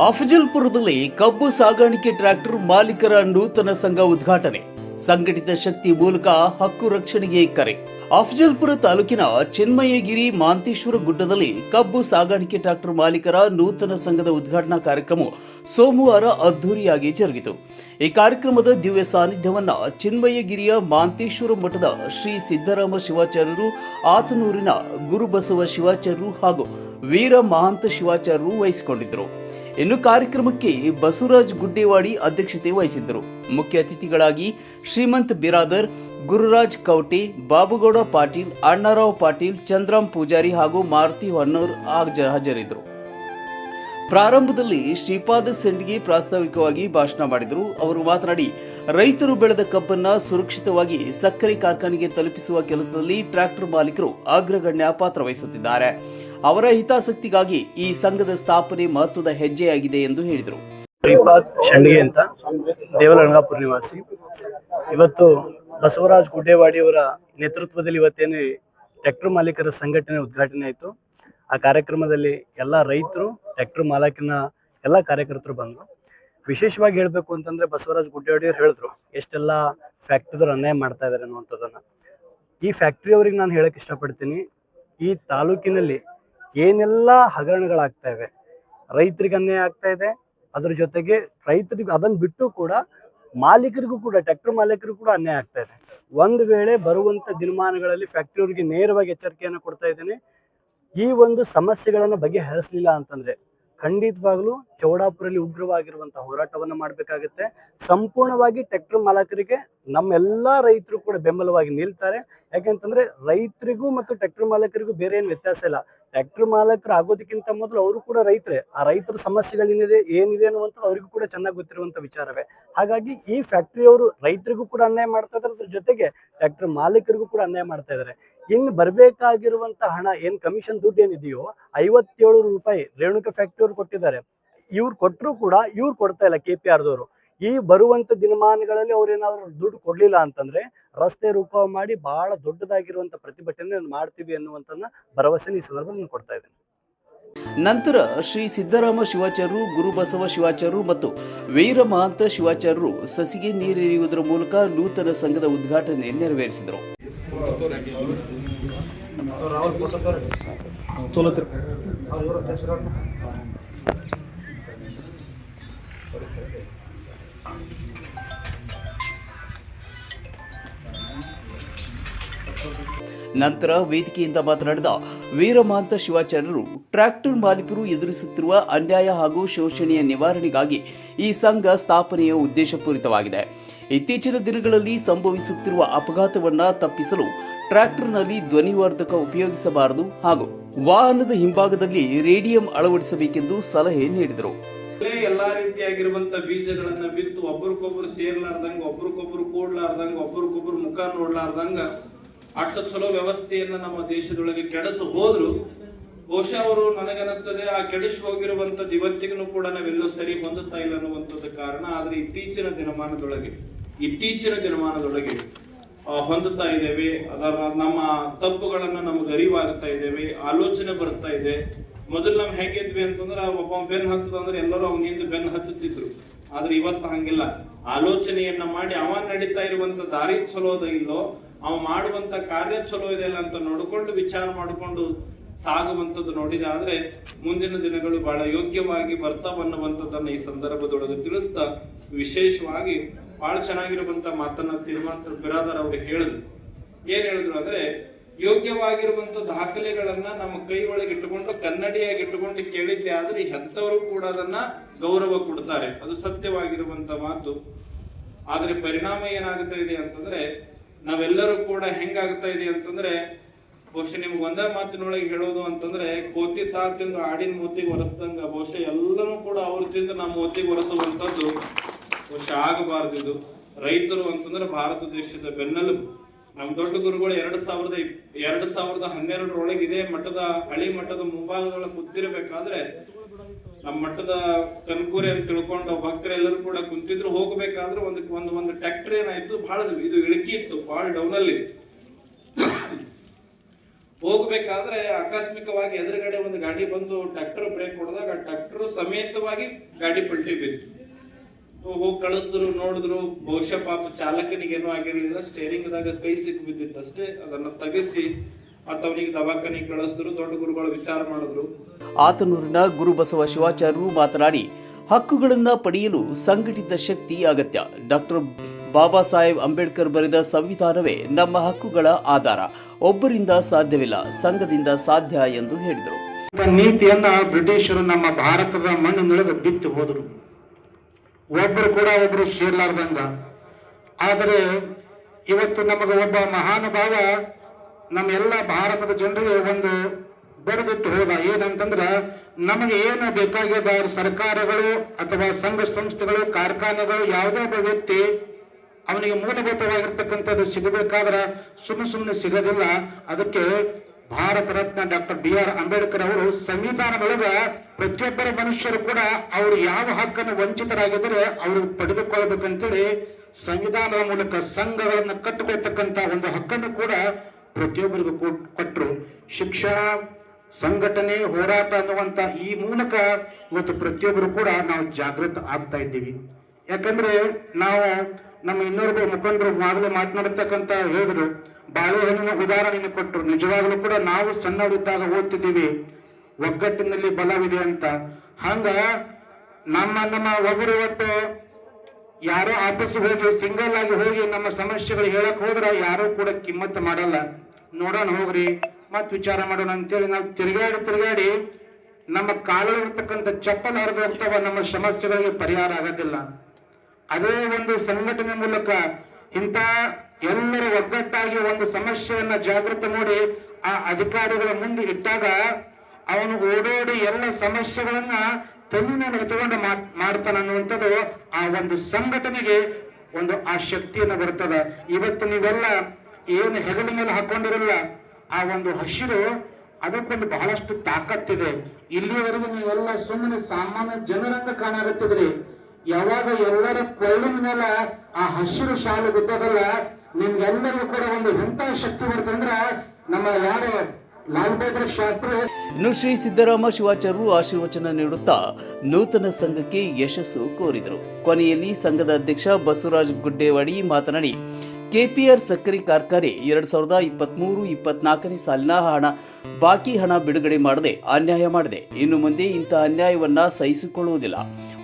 ಅಫಜಲ್ಪುರದಲ್ಲಿ ಕಬ್ಬು ಸಾಗಾಣಿಕೆ ಟ್ರ್ಯಾಕ್ಟರ್ ಮಾಲೀಕರ ನೂತನ ಸಂಘ ಉದ್ಘಾಟನೆ. ಸಂಘಟಿತ ಶಕ್ತಿ ಮೂಲಕ ಹಕ್ಕು ರಕ್ಷಣೆಗೆ ಕರೆ. ಅಫಜಲ್ಪುರ ತಾಲೂಕಿನ ಚಿನ್ಮಯಗಿರಿ ಮಾಂತೇಶ್ವರ ಗುಡ್ಡದಲ್ಲಿ ಕಬ್ಬು ಸಾಗಾಣಿಕೆ ಟ್ರಾಕ್ಟರ್ ಮಾಲೀಕರ ನೂತನ ಸಂಘದ ಉದ್ಘಾಟನಾ ಕಾರ್ಯಕ್ರಮ ಸೋಮವಾರ ಅದ್ದೂರಿಯಾಗಿ ಜರುಗಿತು. ಈ ಕಾರ್ಯಕ್ರಮದ ದಿವ್ಯ ಸಾನ್ನಿಧ್ಯವನ್ನ ಚಿನ್ಮಯಗಿರಿಯ ಮಾಂತೇಶ್ವರ ಮಠದ ಶ್ರೀ ಸಿದ್ದರಾಮ ಶಿವಾಚಾರ್ಯರು, ಆತನೂರಿನ ಗುರುಬಸವ ಶಿವಾಚಾರ್ಯರು ಹಾಗೂ ವೀರ ಮಹಾಂತ ಶಿವಾಚಾರ್ಯರು ವಹಿಸಿಕೊಂಡಿದ್ದರು. ಇನ್ನು ಕಾರ್ಯಕ್ರಮಕ್ಕೆ ಬಸವರಾಜ್ ಗುಡ್ಡೇವಾಡಿ ಅಧ್ಯಕ್ಷತೆ ವಹಿಸಿದ್ದರು. ಮುಖ್ಯ ಅತಿಥಿಗಳಾಗಿ ಶ್ರೀಮಂತ್ ಬಿರಾದರ್, ಗುರುರಾಜ್ ಕೌಟೆ, ಬಾಬುಗೌಡ ಪಾಟೀಲ್, ಅಣ್ಣಾರಾವ್ ಪಾಟೀಲ್, ಚಂದ್ರಾಮ್ ಪೂಜಾರಿ ಹಾಗೂ ಮಾರುತಿ ಹೊನ್ನೂರ್ ಹಾಜ- ಹಾಜರಿದ್ದರು. ಪ್ರಾರಂಭದಲ್ಲಿ ಶ್ರೀಪಾದ ಸೆಂಡ್ಗೆ ಪ್ರಾಸ್ತಾವಿಕವಾಗಿ ಭಾಷಣ ಮಾಡಿದರು. ಅವರು ಮಾತನಾಡಿ, ರೈತರು ಬೆಳೆದ ಕಬ್ಬನ್ನ ಸುರಕ್ಷಿತವಾಗಿ ಸಕ್ಕರೆ ಕಾರ್ಖಾನೆಗೆ ತಲುಪಿಸುವ ಕೆಲಸದಲ್ಲಿ ಟ್ರ್ಯಾಕ್ಟರ್ ಮಾಲೀಕರು ಅಗ್ರಗಣ್ಯ ಪಾತ್ರ ವಹಿಸುತ್ತಿದ್ದಾರೆ. ಅವರ ಹಿತಾಸಕ್ತಿಗಾಗಿ ಈ ಸಂಘದ ಸ್ಥಾಪನೆ ಮಹತ್ವದ ಹೆಜ್ಜೆಯಾಗಿದೆ ಎಂದು ಹೇಳಿದರು. ಶಂಡಿಗೆ ಅಂತ ದೇವರಂಗಾಪುರ ನಿವಾಸಿ. ಇವತ್ತು ಬಸವರಾಜ್ ಗುಡ್ಡೇವಾಡಿಯವರ ನೇತೃತ್ವದಲ್ಲಿ ಇವತ್ತೇನು ಟ್ರ್ಯಾಕ್ಟರ್ ಮಾಲೀಕರ ಸಂಘಟನೆ ಉದ್ಘಾಟನೆ ಆಯಿತು. ಆ ಕಾರ್ಯಕ್ರಮದಲ್ಲಿ ಎಲ್ಲ ರೈತರು, ಟ್ರ್ಯಾಕ್ಟರ್ ಮಾಲೀಕನ ಎಲ್ಲ ಕಾರ್ಯಕರ್ತರು ಬಂದರು. ವಿಶೇಷವಾಗಿ ಹೇಳಬೇಕು ಅಂತಂದ್ರೆ ಬಸವರಾಜ್ ಗುಡ್ಡೇವಾಡಿಯವ್ರು ಹೇಳಿದ್ರು, ಎಷ್ಟೆಲ್ಲ ಫ್ಯಾಕ್ಟ್ರಿದವ್ರು ಅನ್ಯಾಯ ಮಾಡ್ತಾ ಇದ್ದಾರೆ ಅನ್ನುವಂಥದ್ದನ್ನು. ಈ ಫ್ಯಾಕ್ಟ್ರಿ ಅವ್ರಿಗೆ ನಾನು ಹೇಳಕ್ ಇಷ್ಟಪಡ್ತೀನಿ, ಈ ತಾಲೂಕಿನಲ್ಲಿ ಏನೆಲ್ಲ ಹಗರಣಗಳಾಗ್ತಾ ಇವೆ. ರೈತರಿಗೆ ಅನ್ಯಾಯ ಆಗ್ತಾ ಇದೆ. ಅದ್ರ ಜೊತೆಗೆ ರೈತರಿಗೆ ಅದನ್ನು ಬಿಟ್ಟು ಕೂಡ ಮಾಲೀಕರಿಗೂ ಕೂಡ, ಟ್ರ್ಯಾಕ್ಟರ್ ಮಾಲೀಕರಿಗೂ ಕೂಡ ಅನ್ಯಾಯ ಆಗ್ತಾ ಇದೆ. ಒಂದು ವೇಳೆ ಬರುವಂತ ದಿನಮಾನಗಳಲ್ಲಿ ಫ್ಯಾಕ್ಟರಿ ಅವರಿಗೆ ನೇರವಾಗಿ ಎಚ್ಚರಿಕೆಯನ್ನು ಕೊಡ್ತಾ ಇದ್ದೇನೆ. ಈ ಒಂದು ಸಮಸ್ಯೆಗಳನ್ನು ಬಗೆಹರಿಸಲಿಲ್ಲ ಅಂತಂದ್ರೆ ಖಂಡಿತವಾಗ್ಲೂ ಚೌಡಾಪುರಲ್ಲಿ ಉಗ್ರವಾಗಿರುವಂತಹ ಹೋರಾಟವನ್ನು ಮಾಡಬೇಕಾಗುತ್ತೆ. ಸಂಪೂರ್ಣವಾಗಿ ಟ್ರ್ಯಾಕ್ಟರ್ ಮಾಲಕರಿಗೆ ನಮ್ಮೆಲ್ಲ ರೈತರು ಕೂಡ ಬೆಂಬಲವಾಗಿ ನಿಲ್ತಾರೆ. ಯಾಕೆಂತಂದ್ರೆ ರೈತರಿಗೂ ಮತ್ತು ಟ್ರ್ಯಾಕ್ಟರ್ ಮಾಲಕರಿಗೂ ಬೇರೆ ಏನು ವ್ಯತ್ಯಾಸ ಇಲ್ಲ. ಟ್ರ್ಯಾಕ್ಟರ್ ಮಾಲಕರು ಆಗೋದಕ್ಕಿಂತ ಮೊದಲು ಅವರು ಕೂಡ ರೈತರೇ. ಆ ರೈತರ ಸಮಸ್ಯೆಗಳೇನಿದೆ, ಏನಿದೆ ಅನ್ನುವಂಥದ್ದು ಅವರಿಗೂ ಕೂಡ ಚೆನ್ನಾಗಿ ಗೊತ್ತಿರುವಂತ ವಿಚಾರವೇ. ಹಾಗಾಗಿ ಈ ಫ್ಯಾಕ್ಟರಿಯವರು ರೈತರಿಗೂ ಕೂಡ ಅನ್ಯಾಯ ಮಾಡ್ತಾ ಇದ್ದಾರೆ ಅದ್ರ ಜೊತೆಗೆ ಟ್ರ್ಯಾಕ್ಟರ್ ಮಾಲೀಕರಿಗೂ ಕೂಡ ಅನ್ಯಾಯ ಮಾಡ್ತಾ ಇದ್ದಾರೆ ಇನ್ನು ಬರಬೇಕಾಗಿರುವಂಥ ಹಣ, ಏನು ಕಮಿಷನ್ ದುಡ್ಡು ಏನಿದೆಯೋ ಐವತ್ತೇಳು ರೂಪಾಯಿ ರೇಣುಕಾ ಫ್ಯಾಕ್ಟರಿ ಅವ್ರು ಕೊಟ್ಟಿದ್ದಾರೆ. ಇವ್ರು ಕೊಟ್ಟರು ಕೂಡ, ಇವ್ರು ಕೊಡ್ತಾ ಇಲ್ಲ ಕೆ ಪಿ ಆರ್ದವರು ಈ ಬರುವಂತ ದಿನಮಾನಗಳಲ್ಲಿ ಅವ್ರು ಏನಾದ್ರು ದುಡ್ಡು ಕೊಡ್ಲಿಲ್ಲ ಅಂತಂದ್ರೆ ರಸ್ತೆ ರೂಪ ಮಾಡಿ ಬಹಳ ದೊಡ್ಡದಾಗಿರುವಂತ ಪ್ರತಿಭಟನೆ ಮಾಡ್ತೀವಿ ಅನ್ನುವಂತನ್ನ ಭರವಸೆ ಈ ಸಂದರ್ಭದಲ್ಲಿ ನಾನು ಕೊಡ್ತಾ ಇದ್ದೇನೆ. ನಂತರ ಶ್ರೀ ಸಿದ್ದರಾಮ ಶಿವಾಚಾರ್ಯರು ಗುರುಬಸವ ಶಿವಾಚಾರ್ಯರು ಮತ್ತು ವೀರ ಮಹಾಂತ ಶಿವಾಚಾರ್ಯರು ಸಸಿಗೆ ನೀರೆರೆಯುವುದರ ಮೂಲಕ ನೂತನ ಸಂಘದ ಉದ್ಘಾಟನೆ ನೆರವೇರಿಸಿದರು. ನಂತರ ವೇದಿಕೆಯಿಂದ ಮಾತನಾಡಿದ ವೀರಮಾಂತ ಶಿವಾಚಾರ್ಯರು ಟ್ರ್ಯಾಕ್ಟರ್ ಮಾಲೀಕರು ಎದುರಿಸುತ್ತಿರುವ ಅನ್ಯಾಯ ಹಾಗೂ ಶೋಷಣೆಯ ನಿವಾರಣೆಗಾಗಿ ಈ ಸಂಘ ಸ್ಥಾಪನೆಯ ಉದ್ದೇಶಪೂರಿತವಾಗಿದೆ ಇತ್ತೀಚಿನ ದಿನಗಳಲ್ಲಿ ಸಂಭವಿಸುತ್ತಿರುವ ಅಪಘಾತವನ್ನು ತಪ್ಪಿಸಲು ಟ್ರ್ಯಾಕ್ಟರ್ನಲ್ಲಿ ಧ್ವನಿವರ್ಧಕ ಉಪಯೋಗಿಸಬಾರದು ಹಾಗೂ ವಾಹನದ ಹಿಂಭಾಗದಲ್ಲಿ ರೇಡಿಯಂ ಅಳವಡಿಸಬೇಕೆಂದು ಸಲಹೆ ನೀಡಿದರು. ಎಲ್ಲಾ ರೀತಿಯಾಗಿರುವಂತ ಬೀಜಗಳನ್ನ ಬಿತ್ತು ಒಬ್ರಿಗೊಬ್ರು ಸೇರ್ಲಾರ್ದಂಗ ಒಬ್ರಿಗೊಬ್ರು ಕೂಡ್ಲಾರ್ದಂಗ ಒಬ್ರಿಗೊಬ್ರು ಮುಖ ನೋಡ್ಲಾರ್ದಂಗ ಅಷ್ಟು ಚಲೋ ವ್ಯವಸ್ಥೆಯನ್ನ ನಮ್ಮ ದೇಶದೊಳಗೆ ಕೆಡಸ ಹೋದ್ರು. ಬಹುಶಃ ಅವರು ನನಗನ್ನಿಸ್ತದೆ ಆ ಕೆಡಿಸಿ ಹೋಗಿರುವಂತ ದಿವತ್ತಿಗೂ ಕೂಡ ನಾವೆಲ್ಲೂ ಸರಿ ಹೊಂದುತ್ತಾ ಇಲ್ಲ ಅನ್ನುವಂಥದ್ದು ಕಾರಣ. ಆದ್ರೆ ಇತ್ತೀಚಿನ ದಿನಮಾನದೊಳಗೆ ಇತ್ತೀಚಿನ ದಿನಮಾನದೊಳಗೆ ಹೊಂದುತ್ತಾ ಇದ್ದೇವೆ. ಅದರ ನಮ್ಮ ತಪ್ಪುಗಳನ್ನ ನಮಗೆ ಅರಿವಾಗ್ತಾ ಇದ್ದೇವೆ, ಆಲೋಚನೆ ಬರ್ತಾ ಇದೆ. ಮೊದಲು ನಾವು ಹೇಗಿದ್ವಿ ಅಂತಂದ್ರೆ, ಒಬ್ಬ ಬೆನ್ನು ಹತ್ತದ ಅಂದ್ರೆ ಎಲ್ಲರೂ ಅವನಿಂದ ಬೆನ್ನು ಹತ್ತುತ್ತಿದ್ರು. ಆದ್ರೆ ಇವತ್ತು ಹಂಗಿಲ್ಲ. ಆಲೋಚನೆಯನ್ನ ಮಾಡಿ ಅವ ನಡೀತಾ ಇರುವಂತ ದಾರಿ ಚಲೋದ ಇಲ್ಲೋ, ಅವ ಮಾಡುವಂತ ಕಾರ್ಯ ಚಲೋ ಇದೆ ಅಲ್ಲ ಅಂತ ನೋಡಿಕೊಂಡು ವಿಚಾರ ಮಾಡಿಕೊಂಡು ಸಾಗುವಂತದ್ದು ನೋಡಿದೆ. ಆದ್ರೆ ಮುಂದಿನ ದಿನಗಳು ಬಹಳ ಯೋಗ್ಯವಾಗಿ ಬರ್ತಾವನ್ನುವಂಥದ್ದನ್ನ ಈ ಸಂದರ್ಭದೊಳಗೆ ತಿಳಿಸ್ತಾ ವಿಶೇಷವಾಗಿ ಬಹಳ ಚೆನ್ನಾಗಿರುವಂತ ಮಾತನ್ನ ಶ್ರೀಮಂತ ಬಿರಾದರ್ ಅವರು ಹೇಳಿದ್ರು. ಏನ್ ಹೇಳಿದ್ರು ಅಂದ್ರೆ ಯೋಗ್ಯವಾಗಿರುವಂತ ದಾಖಲೆಗಳನ್ನ ನಮ್ಮ ಕೈ ಒಳಗೆ ಇಟ್ಟುಕೊಂಡು, ಕನ್ನಡಿಯಾಗಿ ಇಟ್ಟುಕೊಂಡು ಕೇಳಿದ್ದೆ ಆದ್ರೆ ಹೆತ್ತವರು ಕೂಡ ಅದನ್ನ ಗೌರವ ಕೊಡ್ತಾರೆ. ಅದು ಸತ್ಯವಾಗಿರುವಂತ ಮಾತು. ಆದ್ರೆ ಪರಿಣಾಮ ಏನಾಗುತ್ತಾ ಇದೆ ಅಂತಂದ್ರೆ, ನಾವೆಲ್ಲರೂ ಕೂಡ ಹೆಂಗಾಗ್ತಾ ಇದೆ ಅಂತಂದ್ರೆ, ಬಹುಶಃ ನಿಮ್ಗೆ ಒಂದೇ ಮಾತಿನೊಳಗೆ ಹೇಳೋದು ಅಂತಂದ್ರೆ, ಕೋತಿ ತಾ ತಿಂದು ಆಡಿನ ಮೂತಿಗೆ ಒರೆಸ್ದಂಗ ಬಹುಶಃ ಎಲ್ಲನೂ ಕೂಡ ಅವ್ರ ತಿಂದು ನಮ್ಮ ಮೂತಿಗೆ ಒರೆಸುವಂತದ್ದು ಬಹುಶಃ ಇದು. ರೈತರು ಅಂತಂದ್ರೆ ಭಾರತ ದೇಶದ ಬೆನ್ನೆಲುಬು. ನಮ್ ದೊಡ್ಡ ಗುರುಗಳು ಎರಡ್ ಸಾವಿರದ ಎರಡ್ ಸಾವಿರದ ಹನ್ನೆರಡರೊಳಗೆ ಇದೇ ಮಠದ ಹಳಿ ಮಠದ ಮುಂಭಾಗದೊಳಗೆ ಕೂತಿರ್ಬೇಕಾದ್ರೆ ನಮ್ಮ ಮಠದ ಕನ್ಕೂರಿ ಅಂತ ತಿಳ್ಕೊಂಡು ಭಕ್ತರೆಲ್ಲರೂ ಕೂಡ ಕುಂತಿದ್ರು. ಹೋಗ್ಬೇಕಾದ್ರೆ ಒಂದು ಒಂದು ಒಂದು ಟ್ರ್ಯಾಕ್ಟರ್ ಏನಾಯ್ತು ಬಹಳ ಇದು ಇಳಕಿ ಇತ್ತು ಬಹಳ ಡೌನ್ ಅಲ್ಲಿ. ಹೋಗ್ಬೇಕಾದ್ರೆ ಆಕಸ್ಮಿಕವಾಗಿ ಎದುರುಗಡೆ ಒಂದು ಗಾಡಿ ಬಂದು ಟ್ರ್ಯಾಕ್ಟರ್ ಬ್ರೇಕ್ ಹೊಡೆದಾಗ ಟ್ರ್ಯಾಕ್ಟರ್ ಸಮೇತವಾಗಿ ಗಾಡಿ ಪಲ್ಟಿ ಬಿತ್ತು. ಹೋಗಿ ಕಳಿಸಿದ್ರು ನೋಡಿದ್ರು ಬಹುಶಃ ಪಾಪ ಚಾಲಕನಿಗೆ ಏನೂ ಆಗಿರ್ಲಿಲ್ಲ ಸ್ಟೇರಿಂಗ್ ದಾಗ ಕೈ ಸಿಕ್ ಬಿದ್ದಿತ್ತು ಅಷ್ಟೇ ಅದನ್ನ ತೆಗೆಸಿ ಮತ್ತವನಿಗೆ ದವಾಖಾನೆಗೆ ಕಳಿಸಿದ್ರು ದೊಡ್ಡ ಗುರುಗಳು ವಿಚಾರ ಮಾಡಿದ್ರು. ಆತನೂರಿನ ಗುರುಬಸವ ಶಿವಾಚಾರ್ಯರು ಮಾತನಾಡಿ ಹಕ್ಕುಗಳನ್ನ ಪಡೆಯಲು ಸಂಘಟಿತ ಶಕ್ತಿ ಅಗತ್ಯ. ಡಾಕ್ಟರ್ ಬಾಬಾ ಸಾಹೇಬ್ ಅಂಬೇಡ್ಕರ್ ಬರೆದ ಸಂವಿಧಾನವೇ ನಮ್ಮ ಹಕ್ಕುಗಳ ಆಧಾರ. ಒಬ್ಬರಿಂದ ಸಾಧ್ಯವಿಲ್ಲ ಸಂಘದಿಂದ ಸಾಧ್ಯ ಎಂದು ಹೇಳಿದರು. ನೀತಿಯನ್ನ ಬ್ರಿಟಿಷರು ನಮ್ಮ ಭಾರತದ ಮಣ್ಣಿನೊಳಗೆ ಬಿತ್ತು ಹೋದರು. ಒಬ್ಬರು ಕೂಡ ಒಬ್ರು ಸೇರ್ಲಾರ್ದಂಗ. ಆದರೆ ಇವತ್ತು ನಮಗೆ ಒಬ್ಬ ಮಹಾನುಭಾವ ನಮ್ಮ ಎಲ್ಲ ಭಾರತದ ಜನರಿಗೆ ಒಂದು ಬರೆದಿಟ್ಟು ಹೋದ ಏನಂತಂದ್ರ, ನಮಗೆ ಏನು ಬೇಕಾಗಿದ್ದ ಸರ್ಕಾರಗಳು ಅಥವಾ ಸಂಘ ಸಂಸ್ಥೆಗಳು, ಕಾರ್ಖಾನೆಗಳು, ಯಾವುದೇ ಒಬ್ಬ ವ್ಯಕ್ತಿ ಅವನಿಗೆ ಮೂಲಭೂತವಾಗಿರ್ತಕ್ಕಂಥದ್ದು ಸಿಗಬೇಕಾದ್ರೆ ಸುಮ್ಮನೆ ಸುಮ್ಮನೆ ಸಿಗೋದಿಲ್ಲ. ಅದಕ್ಕೆ Bharat Ratna doctor B R Ambedkar ಅವರು ಸಂವಿಧಾನದೊಳಗ ಪ್ರತಿಯೊಬ್ಬರ ಮನುಷ್ಯರು ಕೂಡ ಅವರು ಯಾವ ಹಕ್ಕನ್ನು ವಂಚಿತರಾಗಿದ್ರೆ ಅವರು ಪಡೆದುಕೊಳ್ಬೇಕಂತೇಳಿ ಸಂವಿಧಾನದ ಮೂಲಕ ಸಂಘಗಳನ್ನು ಕಟ್ಟಿಕೊಳ್ತಕ್ಕಂತ ಒಂದು ಹಕ್ಕನ್ನು ಕೂಡ ಪ್ರತಿಯೊಬ್ಬರಿಗೂ ಕೊಟ್ಟರು ಶಿಕ್ಷಣ, ಸಂಘಟನೆ, ಹೋರಾಟ ಅನ್ನುವಂತ ಈ ಮೂಲಕ ಇವತ್ತು ಪ್ರತಿಯೊಬ್ಬರು ಕೂಡ ನಾವು ಜಾಗೃತ ಆಗ್ತಾ ಇದ್ದೀವಿ. ಯಾಕಂದ್ರೆ ನಾವು ನಮ್ಮ ಇನ್ನೊಬ್ಬ ಮುಖಂಡರು ಮಾಡಲು ಮಾತನಾಡತಕ್ಕಂತ ಹೇಳಿದ್ರು. ಬಾಳೆಹಣ್ಣಿನ ಉದಾಹರಣೆಯನ್ನು ಕೊಟ್ಟರು. ನಿಜವಾಗ್ಲೂ ಕೂಡ ನಾವು ಸಣ್ಣವರಿದ್ದಾಗ ಓದ್ತಿದ್ದೀವಿ. ಒಗ್ಗಟ್ಟಿನಲ್ಲಿ ಬಲವಿದೆ ಅಂತ. ಹಂಗ ನಮ್ಮ ನಮ್ಮ ಒಬ್ಬರು ಇವತ್ತು ಯಾರೋ ಆಫೀಸ್ ಹೋಗಿ ಸಿಂಗಲ್ ಆಗಿ ಹೋಗಿ ನಮ್ಮ ಸಮಸ್ಯೆಗಳು ಹೇಳಕ್ ಹೋದ್ರೆ ಯಾರೂ ಕೂಡ ಕಿಮ್ಮತ್ತು ಮಾಡಲ್ಲ. ನೋಡೋಣ ಹೋಗ್ರಿ ಮತ್ ವಿಚಾರ ಮಾಡೋಣ ಅಂತೇಳಿ ನಾವು ತಿರುಗಾಡಿ ತಿರುಗಾಡಿ ನಮ್ಮ ಕಾಲಲ್ಲಿರ್ತಕ್ಕಂಥ ಚಪ್ಪಲ್ ಹರಿದು ಹೋಗ್ತಾವ, ನಮ್ಮ ಸಮಸ್ಯೆಗಳಿಗೆ ಪರಿಹಾರ ಆಗೋದಿಲ್ಲ. ಅದೇ ಒಂದು ಸಂಘಟನೆ ಮೂಲಕ ಇಂಥ ಎಲ್ಲರ ಒಗ್ಗಟ್ಟಾಗಿ ಒಂದು ಸಮಸ್ಯೆಯನ್ನ ಜಾಗೃತ ಮಾಡಿ ಆ ಅಧಿಕಾರಿಗಳ ಮುಂದೆ ಇಟ್ಟಾಗ ಅವನು ಓಡೋಡಿ ಎಲ್ಲ ಸಮಸ್ಯೆಗಳನ್ನ ತನ್ನ ಮೇಲೆ ಎತ್ಕೊಂಡು ಮಾಡ್ತಾನೆ ಅನ್ನುವಂಥದ್ದು ಆ ಒಂದು ಸಂಘಟನೆಗೆ ಒಂದು ಆ ಶಕ್ತಿಯನ್ನು ಬರ್ತದ ಇವತ್ತು ನೀವೆಲ್ಲ ಏನು ಹೆಗಲ ಮೇಲೆ ಹಾಕೊಂಡಿರಲ್ಲ, ಆ ಒಂದು ಹಸಿರು, ಅದಕ್ಕೊಂದು ಬಹಳಷ್ಟು ತಾಕತ್ತಿದೆ. ಇಲ್ಲಿವರೆಗೂ ನೀವೆಲ್ಲ ಸುಮ್ಮನೆ ಸಾಮಾನ್ಯ ಜನರಂಗ ಕಾಣಾಗುತ್ತಿದ್ರಿ ಯಾವಾಗ ಎಲ್ಲರ ಕೊಳ್ಳಿನ ಮೇಲೆ ಆ ಹಸಿರು ಶಾಲು ಬಿದ್ದದಲ್ಲ ನಿಮ್ಗೆಲ್ಲರಿಗೂ ಕೂಡ ಒಂದು ಎಂತ ಶಕ್ತಿ ಬರ್ತಂದ್ರ ನಮ್ಮ ಯಾರು ಇನ್ನು ಶ್ರೀ ಸಿದ್ದರಾಮ ಶಿವಾಚಾರ್ಯರು ಆಶೀರ್ವಚನ ನೀಡುತ್ತಾ ನೂತನ ಸಂಘಕ್ಕೆ ಯಶಸ್ಸು ಕೋರಿದರು. ಕೊನೆಯಲ್ಲಿ ಸಂಘದ ಅಧ್ಯಕ್ಷ ಬಸವರಾಜ್ ಗುಡ್ಡೇವಾಡಿ ಮಾತನಾಡಿ, ಕೆಪಿಆರ್ ಸಕ್ಕರೆ ಕಾರ್ಖಾನೆ ಎರಡ್ ಸಾವಿರದ ಇಪ್ಪತ್ಮೂರು, ಇಪ್ಪತ್ನಾಲ್ಕನೇ ಸಾಲಿನ ಹಣ, ಬಾಕಿ ಹಣ ಬಿಡುಗಡೆ ಮಾಡದೆ ಅನ್ಯಾಯ ಮಾಡಿದೆ. ಇನ್ನು ಮುಂದೆ ಇಂಥ ಅನ್ಯಾಯವನ್ನ ಸಹಿಸಿಕೊಳ್ಳುವುದಿಲ್ಲ.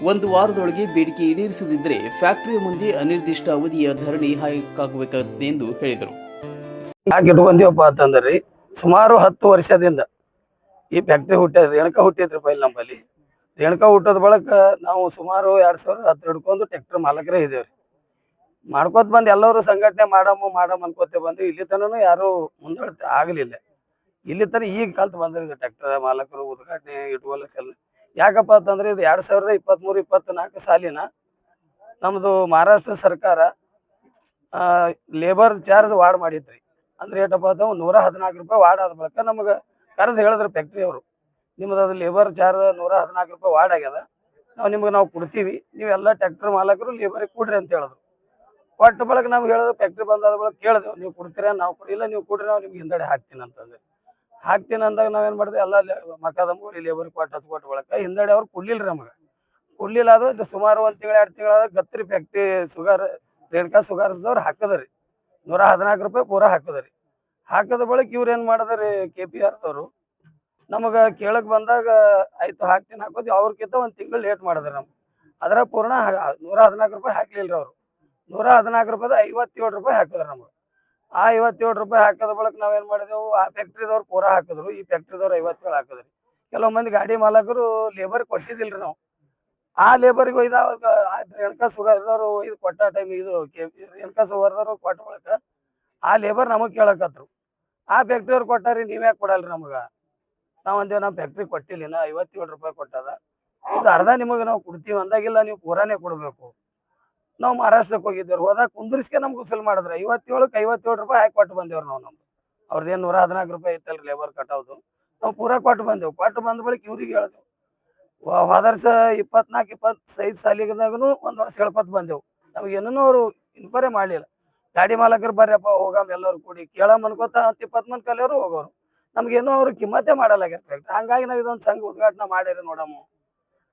ಒಂದು ವಾರದೊಳಗೆ ಬೇಡಿಕೆ ಈಡೇರಿಸದಿದ್ದರೆ ಫ್ಯಾಕ್ಟರಿಯ ಮುಂದೆ ಅನಿರ್ದಿಷ್ಟ ಅವಧಿಯ ಧರಣಿ ಹಾಕಬೇಕಾಗುತ್ತದೆ ಎಂದು ಹೇಳಿದರು. ಯಾಕೆ ಸುಮಾರು ಹತ್ತು ವರ್ಷದಿಂದ ಈ ಫ್ಯಾಕ್ಟ್ರಿ ಹುಟ್ಟ ರೇಣುಕಾ ಹುಟ್ಟಿದ್ರಿ ಪೈಲ್ ನಮ್ಮಲ್ಲಿ ರೇಣುಕಾ ಹುಟ್ಟೋದ್ ಬಳಕ ನಾವು ಸುಮಾರು ಎರಡ್ ಸಾವಿರದ ಹತ್ತು ಹಿಡ್ಕೊಂಡು ಟ್ರ್ಯಾಕ್ಟರ್ ಮಾಲಕರೇ ಇದೇವ್ರಿ ಮಾಡ್ಕೋತ ಬಂದ್ ಎಲ್ಲರೂ ಸಂಘಟನೆ ಮಾಡಮ್ಮ ಮಾಡಮ್ಮ ಅನ್ಕೋತೆ ಬಂದು ಇಲ್ಲಿ ತನೂ ಯಾರು ಮುಂದಾಡ್ತ ಆಗಲಿಲ್ಲ. ಇಲ್ಲಿ ತನ ಈಗ ಕಲ್ತು ಬಂದ್ರಿ ಟ್ರ್ಯಾಕ್ಟರ್ ಮಾಲಕರು, ಉದ್ಘಾಟನೆ ಇಟ್ಕೊಳಕ್ಕೆಲ್ಲ ಯಾಕಪ್ಪ ಅಂತಂದ್ರೆ ಇದು ಎರಡ್ ಸಾವಿರದ ಇಪ್ಪತ್ಮೂರು, ಇಪ್ಪತ್ನಾಲ್ಕು ಸಾಲಿನ ನಮ್ಮದು ಮಹಾರಾಷ್ಟ್ರ ಸರ್ಕಾರ ಲೇಬರ್ ಚಾರ್ಜ್ ವಾರ್ಡ್ ಮಾಡಿದ್ರಿ ಅಂದ್ರೆ ಏಟಪ್ಪ ಅಂತ ನೂರ ಹದಿನಾಲ್ಕು ರೂಪಾಯಿ ವಾರ್ಡ್ ಆದ ಬಳಿಕ ನಮಗೆ ಕರೆದು ಹೇಳಿದ್ರು ಫ್ಯಾಕ್ಟ್ರಿ ಅವರು, ನಿಮ್ದು ಅದು ಲೇಬರ್ ಚಾರ್ಜ್ ನೂರ ಹದಿನಾಲ್ಕು ರೂಪಾಯಿ ವಾರ್ಡ್ ಆಗ್ಯದ, ನಾವು ನಿಮ್ಗೆ ನಾವು ಕೊಡ್ತೀವಿ ನೀವೆಲ್ಲ ಟ್ರ್ಯಾಕ್ಟರ್ ಮಾಲಕರು ಲೇಬರಿಗೆ ಕೊಡ್ರಿ ಅಂತ ಹೇಳಿದ್ರು. ಒಟ್ಟು ಬಳಕ ನಮ್ಗೆ ಹೇಳಿದ್ರು ಫ್ಯಾಕ್ಟ್ರಿ ಬಂದಾದ ಬಳಿಕ ಕೇಳಿದೆವು, ನೀವು ಕೊಡ್ತೀರಾ, ನಾವು ಕೊಡಿಲ್ಲ ನೀವು ಕೊಡ್ರಿ, ನಾವು ನಿಮ್ಗೆ ಹಿಂದಡೆ ಹಾಕ್ತೀನಿ ಅಂತಂದ್ರೆ. ಹಾಕ್ತೀನಿ ಅಂದಾಗ ನಾವೇನ್ ಮಾಡಿದ್ವಿ? ಎಲ್ಲ ಮಕ್ಕದಮ್ಗಳು ಲೇಬರ್ ಕೊಟ್ಟು ಹತ್ತು ಕೊಟ್ಟು ಒಳಕ ಹಿಂದಡೆ ಅವ್ರು ಕೊಡ್ಲಿಲ್ರಿ ನಮಗೆ. ಕೊಡ್ಲಿಲ್ಲ ಇದು ಸುಮಾರು ಒಂದ್ ತಿಂಗಳ, ಎರಡು ತಿಂಗಳ ಗತ್ರಿ ಫ್ಯಾಕ್ಟ್ರಿ ಸುಗರ್, ರೇಣುಕಾ ಸುಗಾರ್ಸ್ದವ್ರು ಹಾಕದ್ರಿ. ನೂರ ಹದಿನಾಲ್ಕು ರೂಪಾಯಿ ಪೂರ ಹಾಕದ್ರಿ. ಹಾಕದ ಬಳಿಕ ಇವ್ರು ಏನ್ ಮಾಡದ್ರಿ ಕೆ ಪಿ ಆರ್ದವ್ರು ನಮಗ ಕೇಳಕ್ ಬಂದಾಗ ಆಯ್ತು ಹಾಕ್ತೀನಿ ಹಾಕೋದು ಅವ್ರಕ್ಕಿಂತ ಒಂದ್ ತಿಂಗಳು ಲೇಟ್ ಮಾಡಿದ್ರಿ ನಮ್ಗೆ. ಅದ್ರ ಪೂರ್ಣ ನೂರ ಹದಿನಾಲ್ಕು ರೂಪಾಯಿ ಹಾಕ್ಲಿಲ್ರಿ ಅವರು. ನೂರ ಹದಿನಾಲ್ಕು ರೂಪಾಯಿ ಐವತ್ತೇಳು ರೂಪಾಯಿ ಹಾಕಿದ್ರು ನಮ್ಗೆ. ಆ ಐವತ್ತೇಳು ರೂಪಾಯಿ ಹಾಕದ ಬಳಿಕ ನಾವೇನ್ ಮಾಡಿದೆವು? ಆ ಫ್ಯಾಕ್ಟ್ರಿದವ್ರು ಪೂರ ಹಾಕಿದ್ರು. ಈ ಫ್ಯಾಕ್ಟ್ರಿದವ್ರು ಐವತ್ತೇಳು ಹಾಕಿದ್ರಿ. ಕೆಲವು ಮಂದಿ ಗಾಡಿ ಮಾಲಕರು ಲೇಬರ್ ಕೊಟ್ಟಿದ್ದಿಲ್ರಿ ನಾವು. ಆ ಲೇಬರ್ಗೆ ಒಯ್ದ ರೇಣುಕಾ ಸುಗರ್ದವ್ರು ಇದು ಕೊಟ್ಟ ಟೈಮ್ ಇದು ರೇಣುಕಾ ಸುಗರ್ದವ್ರು ಕೊಟ್ಟ ಬಳಕ ಆ ಲೇಬರ್ ನಮಗ್ ಕೇಳಕತ್ರು. ಆ ಫ್ಯಾಕ್ಟ್ರಿ ಅವ್ರು ಕೊಟ್ಟಾರಿ, ನೀವ್ ಯಾಕೆ ಕೊಡಲ್ರಿ ನಮಗ? ನಾವ್ ಅಂದೇವ್ ನಮ್ಮ ಫ್ಯಾಕ್ಟ್ರಿ ಕೊಟ್ಟಿಲ್ಲ ಐವತ್ತೇಳು ರೂಪಾಯಿ ಕೊಟ್ಟದ. ಇದು ಅರ್ಧ ನಿಮಗೆ ನಾವು ಕೊಡ್ತೀವಿ ಅಂದಾಗಿಲ್ಲ, ನೀವು ಪೂರಾನೇ ಕೊಡ್ಬೇಕು. ನಾವು ಮಹಾರಾಷ್ಟ್ರಕ್ಕೆ ಹೋಗಿದ್ದೇವ್ರು. ಹೋದಾಗ ಕುಂದ್ರಿಸ್ಕೆ ನಮ್ಗೆ ಫಿಲ್ ಮಾಡಿದ್ರೆ. ಐವತ್ತೇಳಕ್ಕೆ ಐವತ್ತೇಳು ರೂಪಾಯಿ ಹಾಕಿ ಕೊಟ್ಟು ಬಂದೇವ್ರು ನಾವು ನಮ್ದು. ಅವ್ರದ್ದೇನು ನೂರ ಹದಿನಾಲ್ಕು ರೂಪಾಯಿ ಇತ್ತಲ್ರಿ ಲೇಬರ್ ಕಟ್ಟೋದು ನಾವು ಪೂರಾ ಕೊಟ್ಟು ಬಂದೆವು. ಕೊಟ್ಟು ಬಂದ ಬಳಿಕ ಇವ್ರಿಗೆ ಹೇಳಿದೆವು. ಹೋದರ್ಷ ಇಪ್ಪತ್ನಾಲ್ಕು ಇಪ್ಪತ್ತು ಇಪ್ಪತ್ನಾಲ್ಕು ಇಪ್ಪತ್ತೈದು ಸಾಲಿಗದಾಗೂ ಒಂದು ವರ್ಷ ಹೇಳ್ಕೊತ ಬಂದೆವು. ನಮ್ಗೆ ಏನೂ ಅವರು ಇನ್ಕ್ವೈರಿ ಮಾಡಲಿಲ್ಲ. ಗಾಡಿ ಮಾಲಕರು ಬರ್ರಪ್ಪ ಹೋಗಮ್ ಎಲ್ಲರೂ ಕೂಡಿ. ಕೇಳಮ್ ಅನ್ಕೋತ ಹತ್ತು ಇಪ್ಪತ್ತು ಮಂದಿ ಕಲಿಯೋರು ಹೋಗೋರು. ನಮ್ಗೇನೋ ಅವ್ರು ಕಿಮ್ಮತ್ತೇ ಮಾಡಲಾಗ್ಯಾರ ಹಂಗಾಗಿ ನಾವು ಇದೊಂದು ಸಂಘ ಉದ್ಘಾಟನೆ ಮಾಡಿರಿ ನೋಡಮ್ಮ.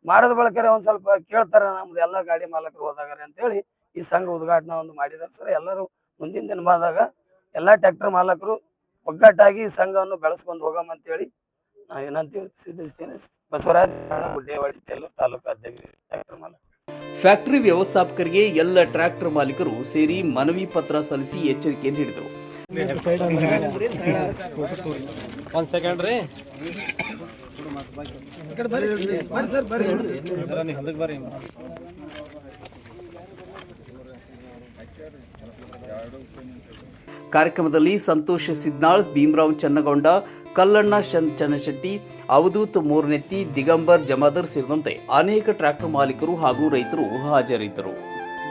ಮಾಡಿದ ಬಳಕರೆ ಒಂದ್ ಸ್ವಲ್ಪ ಕೇಳ್ತಾರ ನಮ್ದು ಎಲ್ಲಾ ಗಾಡಿ ಮಾಲಕರು ಹೋದಾಗಾರೆ ಅಂತೇಳಿ ಈ ಸಂಘ ಉದ್ಘಾಟನೆ ಒಂದು ಮಾಡಿದಾರೆ ಸರ್. ಎಲ್ಲರೂ ಮುಂದಿನ ದಿನ ಬಂದಾಗ ಎಲ್ಲಾ ಟ್ರ್ಯಾಕ್ಟರ್ ಮಾಲಕರು ಒಗ್ಗಟ್ಟಾಗಿ ಈ ಸಂಘವನ್ನು ಬೆಳೆಸ್ಕೊಂಡು ಹೋಗಮ್ಮ ಅಂತೇಳಿ ನಾ ಏನಂತ ಸಿದ್ಧಿಸ್ತೇನೆ ಬಸವರಾಜ್ ಗುಡ್ಡೇವಾಡಿ ತಾಲೂಕು ಅಧ್ಯಕ್ಷ ಫ್ಯಾಕ್ಟರಿ ವ್ಯವಸ್ಥಾಪಕರಿಗೆ ಎಲ್ಲ ಟ್ರ್ಯಾಕ್ಟರ್ ಮಾಲೀಕರು ಸೇರಿ ಮನವಿ ಪತ್ರ ಸಲ್ಲಿಸಿ ಎಚ್ಚರಿಕೆ ನೀಡಿದರು. ಸೆಕೆಂಡ್ ರೀ. ಕಾರ್ಯಕ್ರಮದಲ್ಲಿ ಸಂತೋಷ ಸಿದ್ನಾಳ್, ಭೀಮರಾವ್ ಚನ್ನಗೊಂಡ, ಕಲ್ಲಣ್ಣ ಚನ್ನಶೆಟ್ಟಿ, ಅವಧೂತ್ ಮೂರ್ನೆತ್ತಿ, ದಿಗಂಬರ್ ಜಮಾದರ್ ಸೇರಿದಂತೆ ಅನೇಕ ಟ್ರ್ಯಾಕ್ಟರ್ ಮಾಲೀಕರು ಹಾಗೂ ರೈತರು ಹಾಜರಿದ್ದರು.